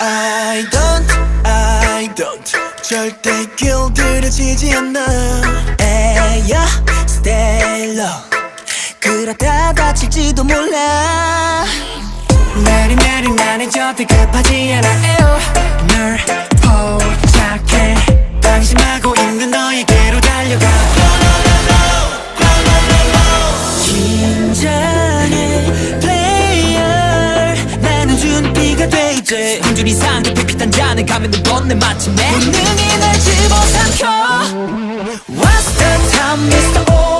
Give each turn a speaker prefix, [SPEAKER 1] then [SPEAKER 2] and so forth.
[SPEAKER 1] I don't, I don't. 절대 길들여지지 않아. 에야 스텔로 그러다 다칠지도 몰라. 내리내리 나는 절대 급하지 않아 돼 이제
[SPEAKER 2] 한줄 이상 깊이 피탄 잔을 가면 늘 번내 마침내
[SPEAKER 1] 본능이 날 집어삼켜 What's the time Mr. O 줄